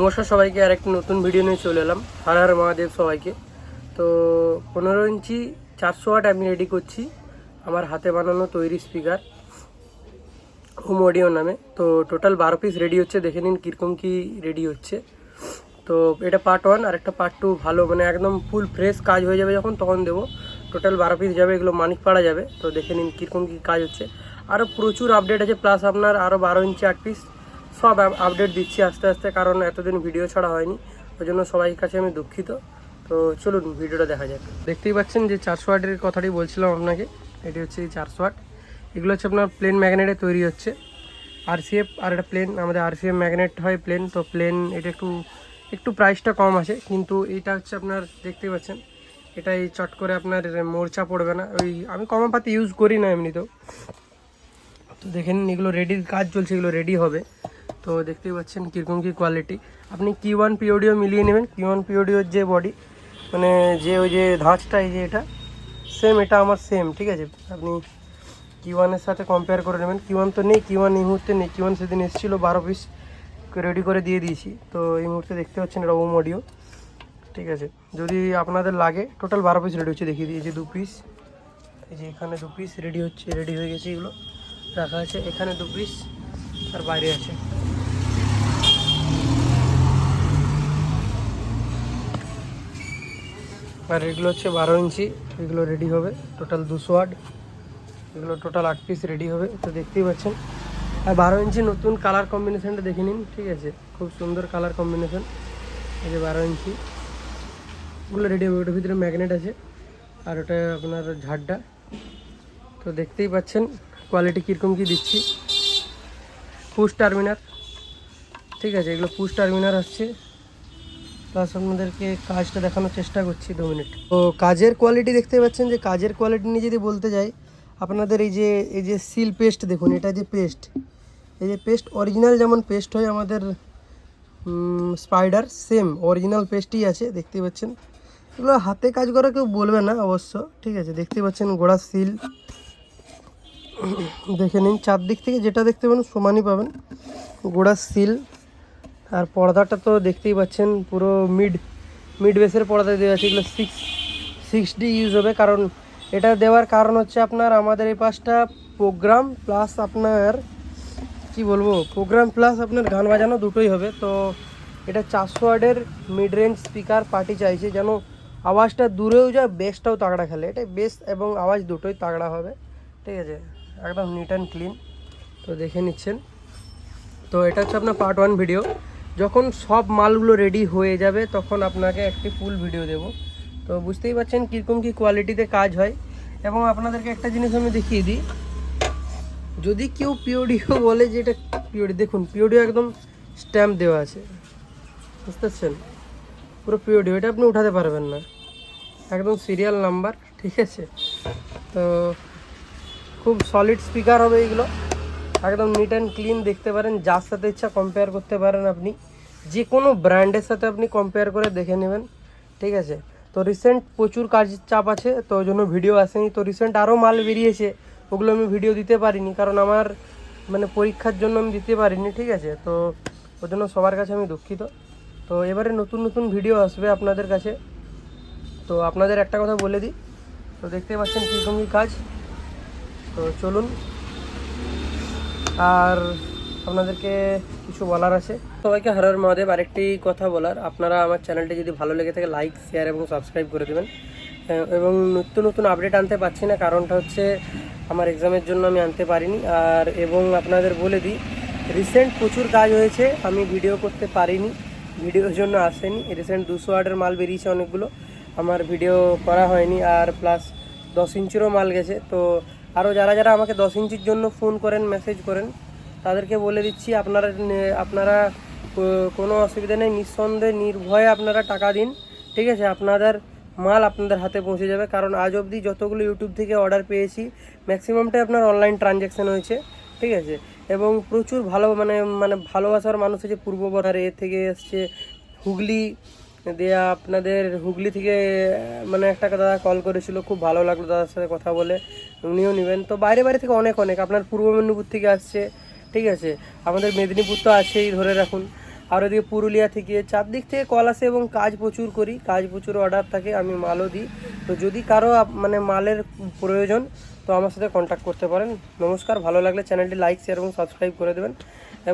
নমস্কার সবাইকে, আর একটা নতুন ভিডিও নিয়ে চলে এলাম। হার হার মহাদেব সবাইকে। তো পনেরো ইঞ্চি চারশো ওয়াট আমি রেডি করছি। আমার হাতে বানানো তৈরি স্পিকার হোম অডিও নামে। তো টোটাল বারো পিস রেডি হচ্ছে, দেখে নিন কীরকম কী রেডি হচ্ছে। তো এটা পার্ট ওয়ান আর একটা পার্ট টু ভালো মানে একদম ফুল ফ্রেশ কাজ হয়ে যাবে যখন, তখন দেবো। টোটাল বারো পিস যাবে, এগুলো মানিক পাড়া যাবে। তো দেখে নিন কীরকম কী কাজ হচ্ছে। আরও প্রচুর আপডেট আছে প্লাস আপনার আরও বারো ইঞ্চি আট পিস সব আপডেট দিচ্ছি আস্তে আস্তে, কারণ এতদিন ভিডিও ছাড়া হয়নি। ওই জন্য সবাই কাছে আমি দুঃখিত। তো চলুন ভিডিওটা দেখা যাক। দেখতেই পাচ্ছেন যে চারশো ওয়াটের কথাটি বলছিলাম আপনাকে। এটি হচ্ছে চারশো ওয়াট এগুলো হচ্ছে আপনার প্লেন ম্যাগনেটে তৈরি হচ্ছে। আরসিএফ আর একটা প্লেন আমাদের আরসিএফ ম্যাগনেট হয় প্লেন তো প্লেন এটা একটু একটু প্রাইসটা কম আছে কিন্তু এটা হচ্ছে আপনার, দেখতেই পাচ্ছেন, এটা এই চট করে আপনার মোর্চা পড়বে না। ওই, আমি কমাপাতি ইউজ করি না এমনিতেও। তো দেখে নিন এগুলো রেডির কাজ চলছে, এগুলো রেডি হবে। তো দেখতেই পাচ্ছেন কীরকম কী কোয়ালিটি আপনি কি ওয়ান পিওডিও মিলিয়ে নেবেন। কি ওয়ান পিওডিওর যে বডি মানে যে ওই যে ধাঁচটা, এই যে এটা সেম এটা আমার সেম ঠিক আছে? আপনি কি ওয়ানের সাথে কম্পেয়ার করে নেবেন। কি ওয়ান তো নেই কি ওয়ান এই মুহূর্তে নেই। কি ওয়ান সেদিন এসেছিল, বারো পিস রেডি করে দিয়ে দিয়েছি। তো এই মুহূর্তে দেখতে পাচ্ছেন এটা ওম অডিও ঠিক আছে? যদি আপনাদের লাগে টোটাল বারো পিস রেডি হচ্ছে, দেখিয়ে দিয়েছি দু পিস এই যে এখানে দু পিস রেডি হচ্ছে রেডি হয়ে গেছে এগুলো, রাখা আছে। এখানে দু পিস আর বাইরে আছে। আর এগুলো হচ্ছে বারো ইঞ্চি, এগুলো রেডি হবে। টোটাল দুশো আট, এগুলো টোটাল আট পিস রেডি হবে, তো দেখতেই পাচ্ছেন। আর বারো ইঞ্চি নতুন কালার কম্বিনেশানটা দেখে নিন, ঠিক আছে? খুব সুন্দর কালার কম্বিনেশান এই যে বারো ইঞ্চি। ওগুলো রেডি হবে, ওটার ভিতরে ম্যাগনেট আছে, আর ওটা আপনার ঝাড়টা। তো দেখতেই পাচ্ছেন কোয়ালিটি কীরকম কী দিচ্ছি। পুশ টার্মিনার ঠিক আছে? এগুলো পুশ টার্মিনার আসছে। প্লাস আপনাদেরকে কাজটা দেখানোর চেষ্টা করছি দু মিনিট তো কাজের কোয়ালিটি দেখতে পাচ্ছেন যে কাজের কোয়ালিটি নিয়ে যদি বলতে যাই, আপনাদের এই যে এই যে সিল পেস্ট দেখুন, এটা যে পেস্ট এই যে পেস্ট অরিজিনাল যেমন পেস্ট হয় আমাদের স্পাইডার সেম অরিজিনাল পেস্টই আছে, দেখতে পাচ্ছেন। এগুলো হাতে কাজ করা কেউ বলবে না অবশ্য, ঠিক আছে, দেখতে পাচ্ছেন গোড়া সিল দেখে নিন, চারদিক থেকে যেটা দেখতে পাবেন সমানই পাবেন, গোড়া সিল আর পর্দাটা তো দেখতেই পাচ্ছেন, পুরো মিড মিড বেসের পর্দা দেওয়া আছে। এগুলো সিক্স সিক্স ডি ইউজ হবে। কারণ এটা দেওয়ার কারণ হচ্ছে আপনার আমাদের এই পাশটা প্রোগ্রাম প্লাস আপনার, কি বলব প্রোগ্রাম প্লাস আপনার গান বাজানো দুটোই হবে। তো এটা চারশো ওয়ার্ডের মিড রেঞ্জ স্পিকার পার্টি চাইছে যেন আওয়াজটা দূরেও যায় বেসটাও তাগড়া খেলে। এটা বেস এবং আওয়াজ দুটোই তাগড়া হবে। ঠিক আছে? একদম নিট অ্যান্ড ক্লিন তো দেখে নিচ্ছেন। তো এটা হচ্ছে আপনার পার্ট ওয়ান ভিডিও যখন সব মালগুলো রেডি হয়ে যাবে, তখন আপনাকে একটি ফুল ভিডিও দেব। তো বুঝতেই পারছেন কীরকম কী কোয়ালিটিতে কাজ হয়। এবং আপনাদেরকে একটা জিনিস আমি দেখিয়ে দিই। যদি কেউ পিওডিও বলে যে এটা পিওডি দেখুন পিওডিও একদম স্ট্যাম্প দেওয়া আছে। বুঝতে পারছেন? পুরো পিওডিও এটা আপনি উঠাতে পারবেন না। একদম সিরিয়াল নাম্বার ঠিক আছে? তো খুব সলিড স্পিকার হবে এইগুলো একদম নিট অ্যান্ড ক্লিন দেখতে পারেন, যার সাথে ইচ্ছা কম্পেয়ার করতে পারেন আপনি। যে কোনো ব্র্যান্ডের সাথে আপনি কম্পেয়ার করে দেখে নেবেন, ঠিক আছে? তো রিসেন্ট প্রচুর কাজ চাপ আছে, তো ওই জন্য ভিডিও আসেনি। তো রিসেন্ট আরও মাল বেরিয়েছে, ওগুলো আমি ভিডিও দিতে পারিনি, কারণ আমার মানে পরীক্ষার জন্য আমি দিতে পারিনি, ঠিক আছে? তো ওই জন্য সবার কাছে আমি দুঃখিত। তো এবারে নতুন নতুন ভিডিও আসবে আপনাদের কাছে। তো আপনাদের একটা কথা বলে দিই। তো দেখতে পাচ্ছেন কীরকম কী কাজ। তো চলুন। আর আপনাদেরকে কিছু বলার আছে। সবাইকে হরর মহাদেব আরেকটি কথা বলার। আপনারা আমার চ্যানেলটি যদি ভালো লেগে থাকে লাইক শেয়ার এবং সাবস্ক্রাইব করে দেবেন। এবং নিত্য নতুন আপডেট আনতে পারছি না, কারণটা হচ্ছে আমার এক্সামের জন্য আমি আনতে পারিনি। আর এবং আপনাদের বলে দিই রিসেন্ট প্রচুর কাজ হয়েছে, আমি ভিডিও করতে পারিনি। ভিডিওর জন্য আসেনি। রিসেন্ট দুশো আটের মাল বেরিয়েছে অনেকগুলো। আমার ভিডিও করা হয়নি। আর প্লাস দশ ইঞ্চিরও মাল গেছে। তো আরও যারা যারা আমাকে দশ ইঞ্চির জন্য ফোন করেন মেসেজ করেন, তাদেরকে বলে দিচ্ছি, আপনারা আপনারা কোনো অসুবিধা নেই, নিঃসন্দেহে, নির্ভয়ে আপনারা টাকা দিন, ঠিক আছে? আপনাদের মাল আপনাদের হাতে পৌঁছে যাবে, কারণ আজ অবধি যতগুলো ইউটিউব থেকে অর্ডার পেয়েছি ম্যাক্সিমামটাই আপনার অনলাইন ট্রানজ্যাকশন হয়েছে, ঠিক আছে? এবং প্রচুর ভালো মানে মানে ভালোবাসার মানুষ আছে পূর্ব বর্ধার এ থেকে এসছে, হুগলি দেয়া আপনাদের হুগলি থেকে মানে একটা দাদা কল করেছিল, খুব ভালো লাগল দাদার সাথে কথা বলে। উনিও নেবেন। তো বাইরে বাইরে থেকে অনেক অনেক। আপনার পূর্ব মেদিনীপুর থেকে আসছে, ঠিক আছে? আমাদের মেদিনীপুর তো আছেই, ধরে রাখুন। আর ওদিকে পুরুলিয়া থেকে, চারদিক থেকে কল আসে এবং কাজ প্রচুর করি। কাজ প্রচুর অর্ডার থাকে, আমি মালও দিই। তো যদি কারও মানে মালের প্রয়োজন, তো আমার সাথে কন্ট্যাক্ট করতে পারেন। নমস্কার, ভালো লাগলে চ্যানেলটি লাইক শেয়ার এবং সাবস্ক্রাইব করে দেবেন।